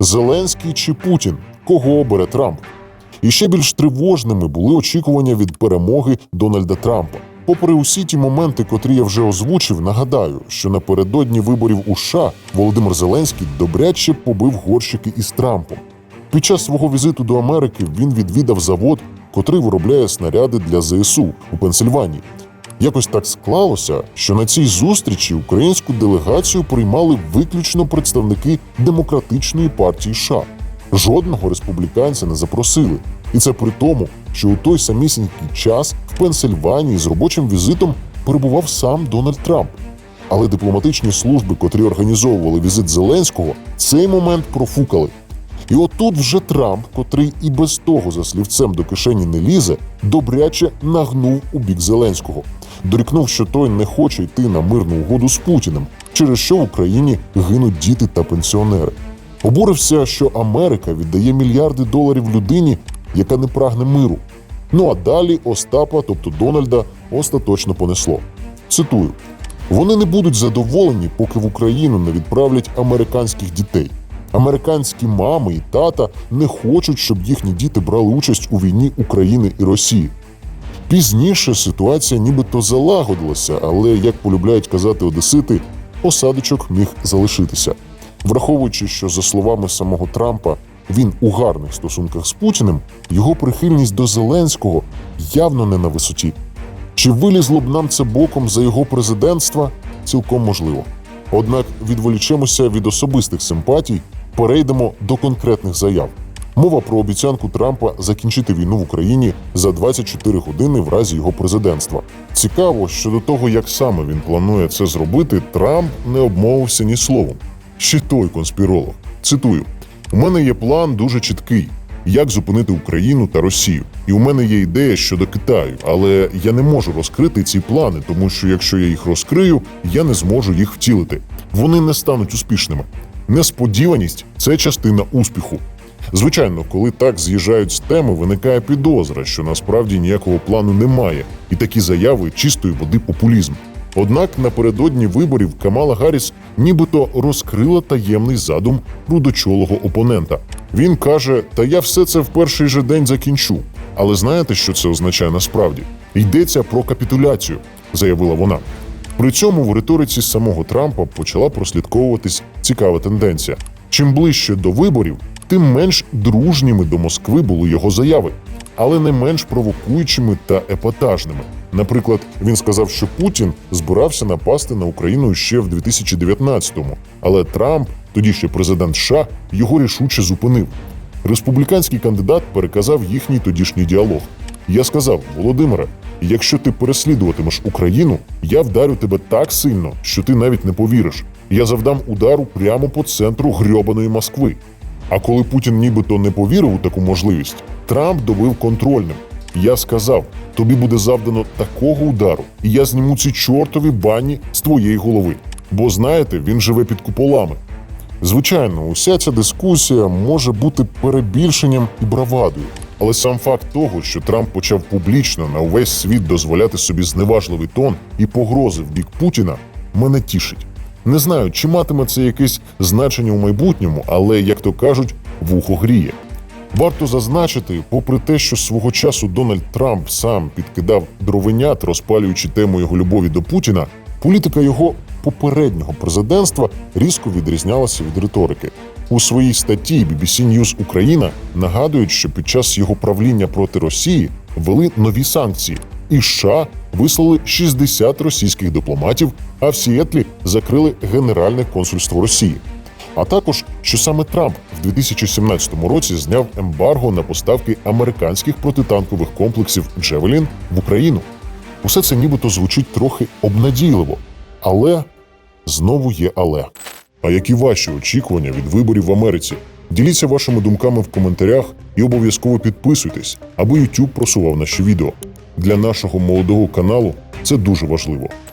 Зеленський чи Путін? Кого обере Трамп? І ще більш тривожними були очікування від перемоги Дональда Трампа. Попри усі ті моменти, котрі я вже озвучив, нагадаю, що напередодні виборів у США Володимир Зеленський добряче побив горщики із Трампом. Під час свого візиту до Америки він відвідав завод, котрий виробляє снаряди для ЗСУ у Пенсильванії. Якось так склалося, що на цій зустрічі українську делегацію приймали виключно представники демократичної партії США. Жодного республіканця не запросили, і це при тому, що у той самісінький час в Пенсильванії з робочим візитом перебував сам Дональд Трамп. Але дипломатичні служби, котрі організовували візит Зеленського, цей момент профукали. І отут вже Трамп, котрий і без того за слівцем до кишені не лізе, добряче нагнув у бік Зеленського, дорікнув, що той не хоче йти на мирну угоду з Путіним, через що в Україні гинуть діти та пенсіонери. Обурився, що Америка віддає мільярди доларів людині, яка не прагне миру. Ну а далі Остапа, тобто Дональда, остаточно понесло. Цитую: вони не будуть задоволені, поки в Україну не відправлять американських дітей. Американські мами і тата не хочуть, щоб їхні діти брали участь у війні України і Росії. Пізніше ситуація нібито залагодилася, але, як полюбляють казати одесити, осадочок міг залишитися. Враховуючи, що, за словами самого Трампа, він у гарних стосунках з Путіним, його прихильність до Зеленського явно не на висоті. Чи вилізло б нам це боком за його президентства? Цілком можливо. Однак відволічемося від особистих симпатій, перейдемо до конкретних заяв. Мова про обіцянку Трампа закінчити війну в Україні за 24 години в разі його президентства. Цікаво, що до того, як саме він планує це зробити, Трамп не обмовився ні словом. Ще той конспіролог. Цитую: у мене є план дуже чіткий. Як зупинити Україну та Росію? І у мене є ідея щодо Китаю, але я не можу розкрити ці плани, тому що якщо я їх розкрию, я не зможу їх втілити. Вони не стануть успішними. Несподіваність це частина успіху. Звичайно, коли так з'їжджають з теми, виникає підозра, що насправді ніякого плану немає, і такі заяви чистої води популізм. Однак напередодні виборів Камала Гарріс нібито розкрила таємний задум рудочолого опонента. Він каже: Та я все це в перший же день закінчу. Але знаєте, що це означає насправді? Йдеться про капітуляцію, заявила вона. При цьому в риториці самого Трампа почала прослідковуватись цікава тенденція. Чим ближче до виборів, тим менш дружніми до Москви були його заяви, але не менш провокуючими та епатажними. Наприклад, він сказав, що Путін збирався напасти на Україну ще в 2019-му, але Трамп, тоді ще президент США, його рішуче зупинив. Республіканський кандидат переказав їхній тодішній діалог. Я сказав, Володимире, якщо ти переслідуватимеш Україну, я вдарю тебе так сильно, що ти навіть не повіриш. Я завдам удару прямо по центру грьобаної Москви. А коли Путін нібито не повірив у таку можливість, Трамп добив контрольним. Я сказав: тобі буде завдано такого удару, і я зніму ці чортові бані з твоєї голови. Бо знаєте, він живе під куполами. Звичайно, уся ця дискусія може бути перебільшенням і бравадою. Але сам факт того, що Трамп почав публічно на увесь світ дозволяти собі зневажливий тон і погрози в бік Путіна, мене тішить. Не знаю, чи матиме це якесь значення у майбутньому, але, як то кажуть, вухо гріє. Варто зазначити, попри те, що свого часу Дональд Трамп сам підкидав дровенят, розпалюючи тему його любові до Путіна, політика його попереднього президентства різко відрізнялася від риторики. У своїй статті BBC News Україна нагадують, що під час його правління проти Росії ввели нові санкції, і США вислали 60 російських дипломатів, а в Сіетлі закрили Генеральне консульство Росії. А також, що саме Трамп в 2017 році зняв ембарго на поставки американських протитанкових комплексів Джевелін в Україну. Усе це нібито звучить трохи обнадійливо, але знову є але. А які ваші очікування від виборів в Америці? Діліться вашими думками в коментарях і обов'язково підписуйтесь, аби YouTube просував наші відео. Для нашого молодого каналу це дуже важливо.